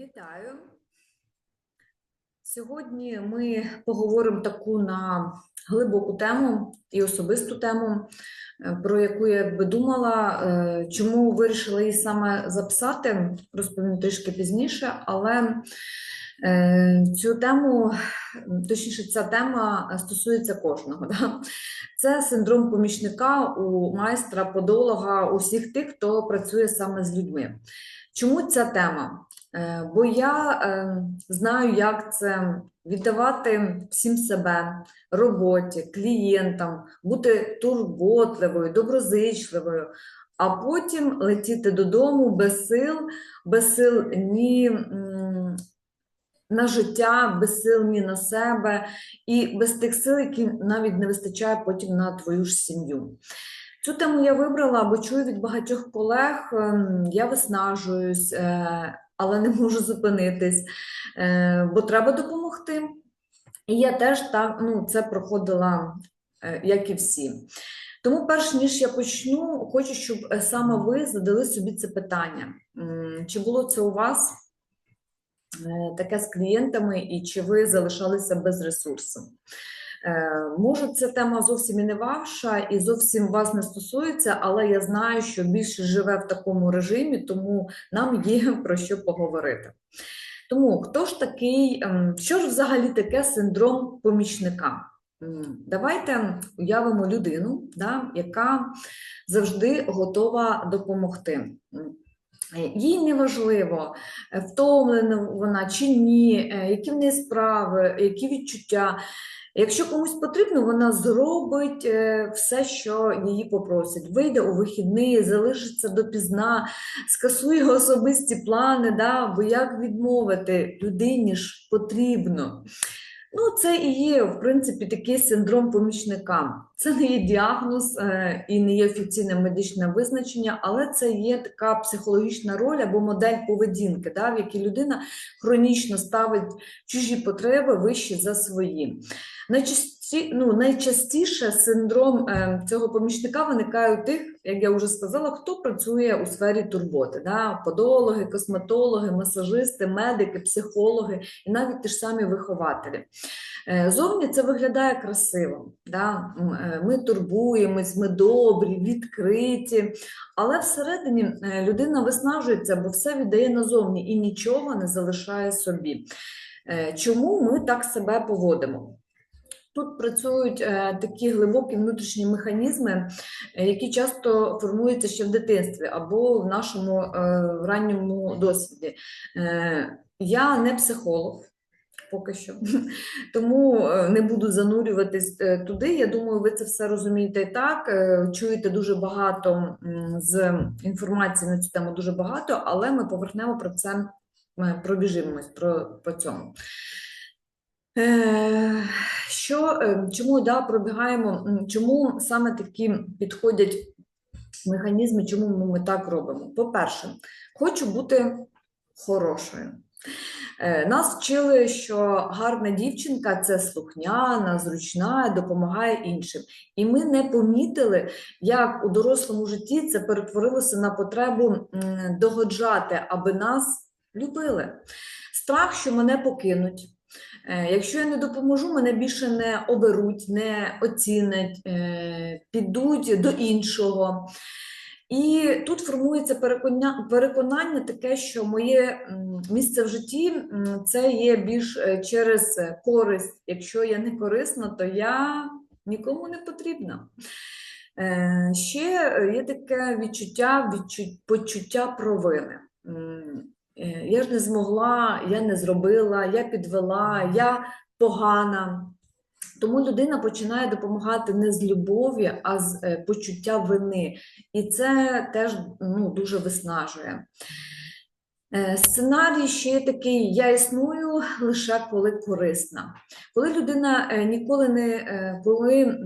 Вітаю! Сьогодні ми поговоримо таку на глибоку тему і особисту тему, е, про яку я би думала, е, чому вирішила її саме записати, розповім трішки пізніше, але е, цю тему, точніше, ця тема стосується кожного. Да? Це синдром помічника у майстра, подолога, усіх тих, хто працює саме з людьми. Чому ця тема? Е, Бо я е, знаю, як це віддавати всім себе, роботі, клієнтам, бути турботливою, доброзичливою, а потім летіти додому без сил, без сил ні на життя, без сил ні на себе, і без тих сил, які навіть не вистачає потім на твою ж сім'ю. Цю тему я вибрала, бо чую від багатьох колег, ем, я виснажуюсь, е, але не можу зупинитись, е, бо треба допомогти. І я теж так, ну, це проходила, е, як і всі. Тому, перш ніж я почну, хочу, щоб е, саме ви задали собі це питання. Чи було це у вас таке з клієнтами, і чи ви залишалися без ресурсу? Е, Може, ця тема зовсім і не ваша, і зовсім вас не стосується, але я знаю, що більше живе в такому режимі, тому нам є про що поговорити. Тому хто ж такий, ем, що ж взагалі таке синдром помічника? Давайте уявимо людину, да, яка завжди готова допомогти. Їй не важливо, втомлена вона чи ні, е, які в неї справи, які відчуття. Якщо комусь потрібно, вона зробить е, все, що її попросять. Вийде у вихідний, залишиться допізна, скасує особисті плани, да, бо як відмовити людині ж потрібно. Ну, це і є, в принципі, такий синдром помічника. Це не є діагноз е, і не є офіційне медичне визначення, але це є така психологічна роль або модель поведінки, да, в якій людина хронічно ставить чужі потреби вищі за свої. Найчасті, ну, найчастіше синдром е, цього помічника виникає у тих, як я вже сказала, хто працює у сфері турботи, да? подологи, косметологи, масажисти, медики, психологи і навіть ті ж самі вихователі. Е, Зовні це виглядає красиво. Да? Е, Ми турбуємось, ми добрі, відкриті, але всередині людина виснажується, бо все віддає назовні і нічого не залишає собі. Чому ми так себе поводимо? Тут працюють е, такі глибокі внутрішні механізми, е, які часто формуються ще в дитинстві або в нашому е, ранньому досвіді. Я не психолог. Поки що, тому не буду занурюватись туди. Я думаю, ви це все розумієте і так. Чуєте дуже багато з інформації на цю тему дуже багато, але ми повернемо про це, пробіжимось про, по цьому. Е, чому да, пробігаємо, чому саме такі підходять механізми, чому ми так робимо? По-перше, хочу бути хорошою. Е, Нас вчили, що гарна дівчинка це слухняна, зручна, допомагає іншим. І ми не помітили, як у дорослому житті це перетворилося на потребу догоджати, аби нас любили. Страх, що мене покинуть. Е, Якщо я не допоможу, мене більше не оберуть, не оцінять, е, підуть до іншого. І тут формується переконання, таке, що моє місце в житті це є більш е, через користь. Якщо я не корисна, то я нікому не потрібна. Ще є таке відчуття, відчу- почуття провини. Е, Я ж не змогла, я не зробила, я підвела, я погана. Тому людина починає допомагати не з любові, а з е, почуття вини. І це теж ну, дуже виснажує. Е, Сценарій ще такий: я існую лише коли корисна. Коли людина ніколи не коли,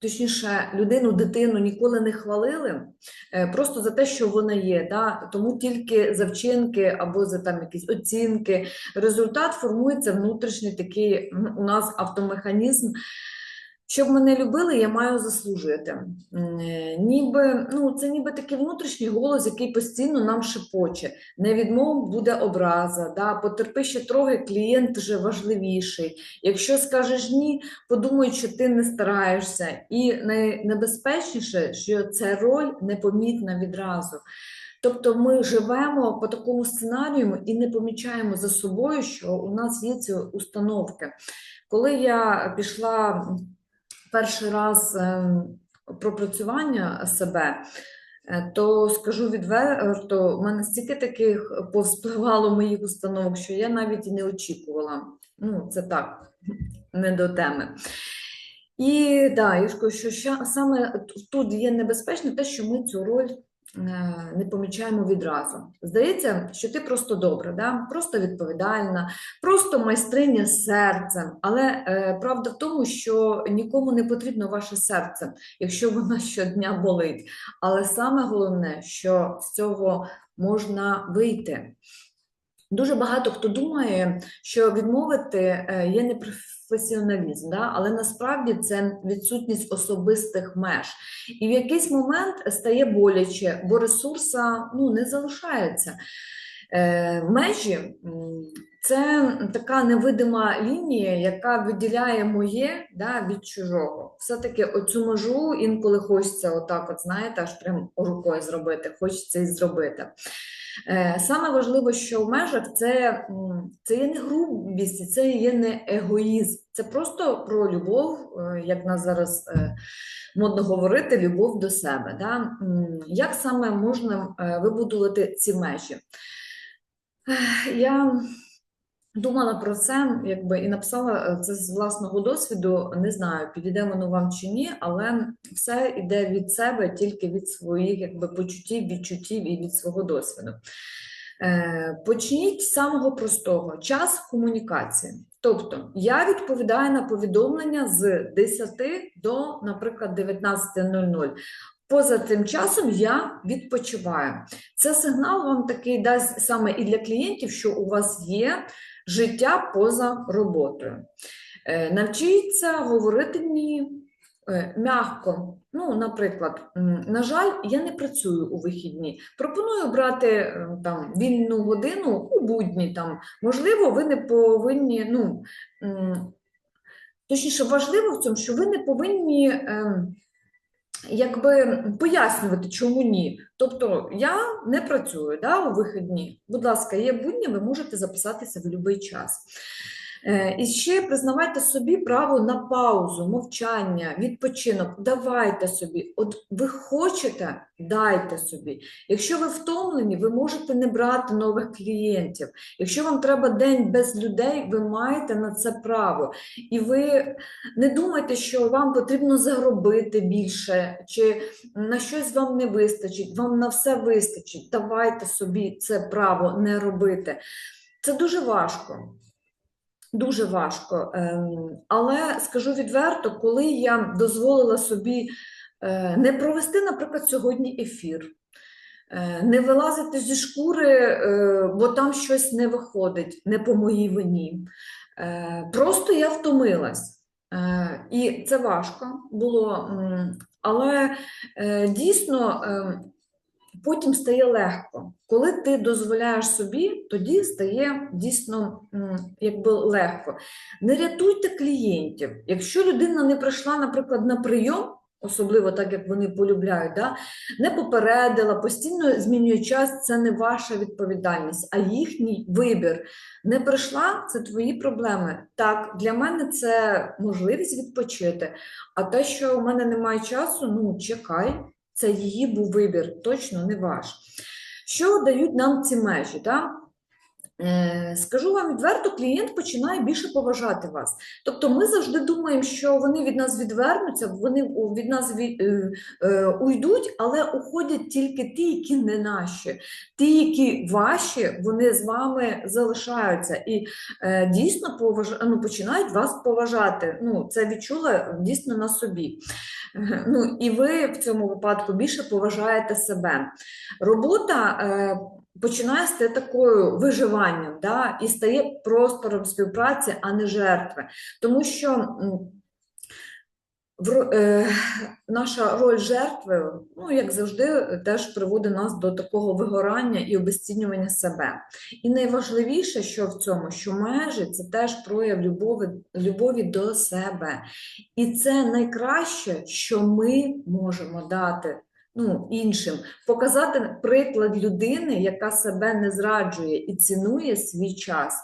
точніше, людину, дитину ніколи не хвалили, е, просто за те, що вона є, да? тому тільки за вчинки або за там якісь оцінки. Результат формується внутрішній такий у нас автомеханізм. Щоб мене любили, я маю заслужити. Е, Ніби, ну, це ніби такий внутрішній голос, який постійно нам шепоче. Не відмов буде образа, да? потерпи ще трохи, клієнт вже важливіший. Якщо скажеш ні, подумай, що ти не стараєшся. І найнебезпечніше, що ця роль непомітна відразу. Тобто ми живемо по такому сценарію і не помічаємо за собою, що у нас є ці установки. Коли я пішла перший раз ем, пропрацювання себе, е, то скажу відверто, в мене стільки таких повспливало моїх установок, що я навіть і не очікувала. Ну, це так, не до теми. І да, що ще саме тут є небезпечно те, що ми цю роль е, не помічаємо відразу. Здається, що ти просто добра, да? просто відповідальна, просто майстриня з серцем. Але е, правда в тому, що нікому не потрібно ваше серце, якщо воно щодня болить. Але саме головне, що з цього можна вийти. Дуже багато хто думає, що відмовити е, є непрофесіоналізм, да? але насправді це відсутність особистих меж. І в якийсь момент стає боляче, бо ресурса ну, не залишається. Е, межі це така невидима лінія, яка виділяє моє да, від чужого. Все-таки оцю межу інколи хочеться отак, от знаєте, аж прям рукою зробити, хочеться і зробити. Е, Саме важливо, що в межах це, це є не грубість, це є не егоїзм, це просто про любов, е, як нас зараз е, модно говорити, любов до себе. Да? Як саме можна вибудувати ці межі? Я думала про це, якби і написала е, це з власного досвіду. Не знаю, підійде воно вам чи ні, але все йде від себе, тільки від своїх якби, почуттів, відчуттів і від свого досвіду. Е, Почніть з самого простого час комунікації. Тобто я відповідаю на повідомлення з 10 до, наприклад, 19.00. Поза цим часом я відпочиваю. Це сигнал вам такий дасть саме і для клієнтів, що у вас є життя поза роботою. Е, Навчіться говорити ні е, м'яко. Ну, наприклад, на жаль, я не працюю у вихідні. Пропоную брати е, там вільну годину у будні. Там. Можливо, ви не повинні, ну, точніше, важливо в цьому, що ви не повинні. ем, Якби пояснювати, чому ні. Тобто я не працюю да, у вихідні. Будь ласка, є будні, ви можете записатися в будь-який час. Е, І ще признавайте собі право на паузу, мовчання, відпочинок. Давайте собі. От ви хочете, дайте собі. Якщо ви втомлені, ви можете не брати нових клієнтів. Якщо вам треба день без людей, ви маєте на це право. І ви не думайте, що вам потрібно заробити більше, чи на щось вам не вистачить, вам на все вистачить. Давайте собі це право не робити. Це дуже важко. Дуже важко. Ем, Але скажу відверто, коли я дозволила собі е, не провести, наприклад, сьогодні ефір, е, не вилазити зі шкури, е, бо там щось не виходить, не по моїй вині. Просто я втомилась. І це важко було, але дійсно е, потім стає легко. Коли ти дозволяєш собі, тоді стає дійсно якби легко. Не рятуйте клієнтів. Якщо людина не прийшла, наприклад, на прийом, особливо так, як вони полюбляють, да, не попередила, постійно змінює час, це не ваша відповідальність, а їхній вибір. Не прийшла це твої проблеми. Так, для мене це можливість відпочити. А те, що у мене немає часу, ну чекай, це її був вибір, точно не ваш. Що дають нам ці межі? Да? Е, Скажу вам відверто, клієнт починає більше поважати вас. Тобто ми завжди думаємо, що вони від нас відвернуться, вони від нас е, е, уйдуть, але уходять тільки ті, які не наші. Ті, які ваші, вони з вами залишаються і дійсно поваж... ну, починають вас поважати. Ну, це відчула дійсно на собі. Е, Ну, і ви в цьому випадку більше поважаєте себе. Робота е, починає стати такою виживанням, да, і стає простором співпраці, а не жертви. Тому що В е, наша роль жертви, ну, як завжди, теж приводить нас до такого вигорання і обесцінювання себе. І найважливіше, що в цьому, що межі це теж прояв любові, любові до себе. І це найкраще, що ми можемо дати ну, іншим, показати приклад людини, яка себе не зраджує і цінує свій час.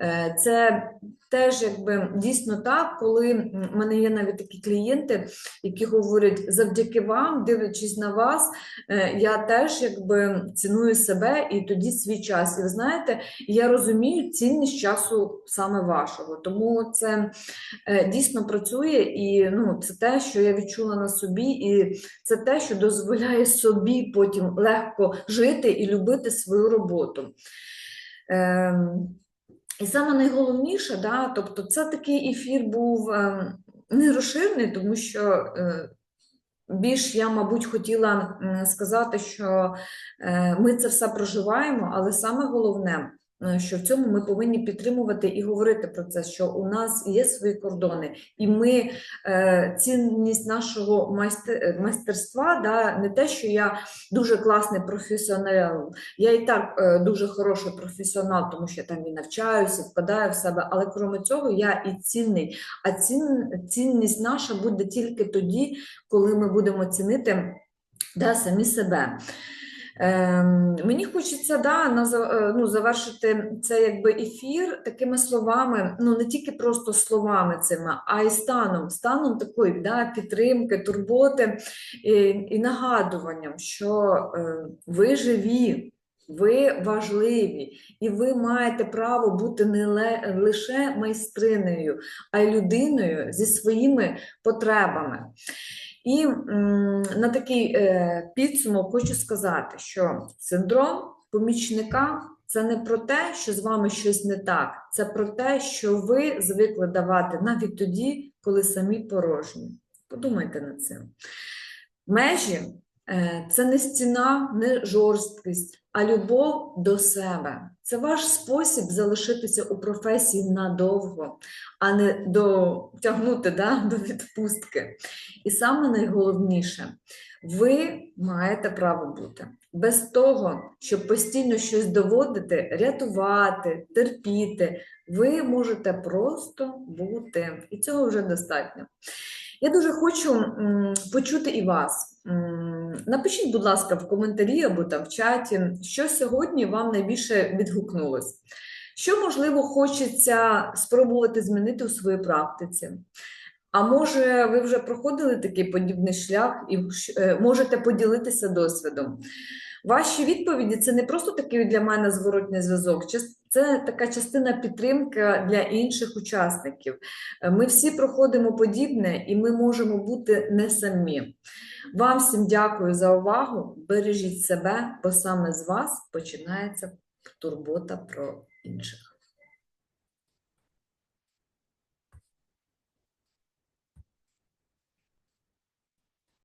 Е, Це теж якби дійсно так, коли в мене є навіть такі клієнти, які говорять, завдяки вам, дивлячись на вас, е, я теж якби ціную себе і тоді свій час. І ви знаєте, я розумію цінність часу саме вашого. Тому це е, дійсно працює, і ну, це те, що я відчула на собі, і це те, що дозволяє собі потім легко жити і любити свою роботу. Ем, і саме найголовніше, да, тобто це такий ефір був ем, не розширений, тому що е, більш я, мабуть, хотіла сказати, що е, ми це все проживаємо, але саме головне, е, що в цьому ми повинні підтримувати і говорити про це, що у нас є свої кордони, і ми е, цінність нашого майстер, е, майстерства, да, не те, що я дуже класний професіонал, я і так е, дуже хороший професіонал, тому що я там і навчаюся, вкладаю в себе, але крім цього, я і цінний. А цін, цінність наша буде тільки тоді, коли ми будемо цінити да, самі себе. Ем, мені хочеться да, на, е, ну, завершити цей якби, ефір такими словами, ну не тільки просто словами цими, а й станом, станом такої да, підтримки, турботи і, і нагадуванням, що е, ви живі, ви важливі, і ви маєте право бути не лише майстринею, а й людиною зі своїми потребами. І на такий е, підсумок хочу сказати, що синдром помічника це не про те, що з вами щось не так, це про те, що ви звикли давати навіть тоді, коли самі порожні. Подумайте над цим. Межі це не стіна, не жорсткість, а любов до себе. Це ваш спосіб залишитися у професії надовго, а не дотягнути да, до відпустки. І саме найголовніше, ви маєте право бути. Без того, щоб постійно щось доводити, рятувати, терпіти, ви можете просто бути. І цього вже достатньо. Я дуже хочу почути і вас. Напишіть, будь ласка, в коментарі або там в чаті, що сьогодні вам найбільше відгукнулось. Що, можливо, хочеться спробувати змінити у своїй практиці? А може, ви вже проходили такий подібний шлях і е, можете поділитися досвідом? Ваші відповіді це не просто такий для мене зворотний зв'язок, це така частина підтримки для інших учасників. Е, Ми всі проходимо подібне, і ми можемо бути не самі. Вам всім дякую за увагу. Бережіть себе, бо саме з вас починається турбота про інших.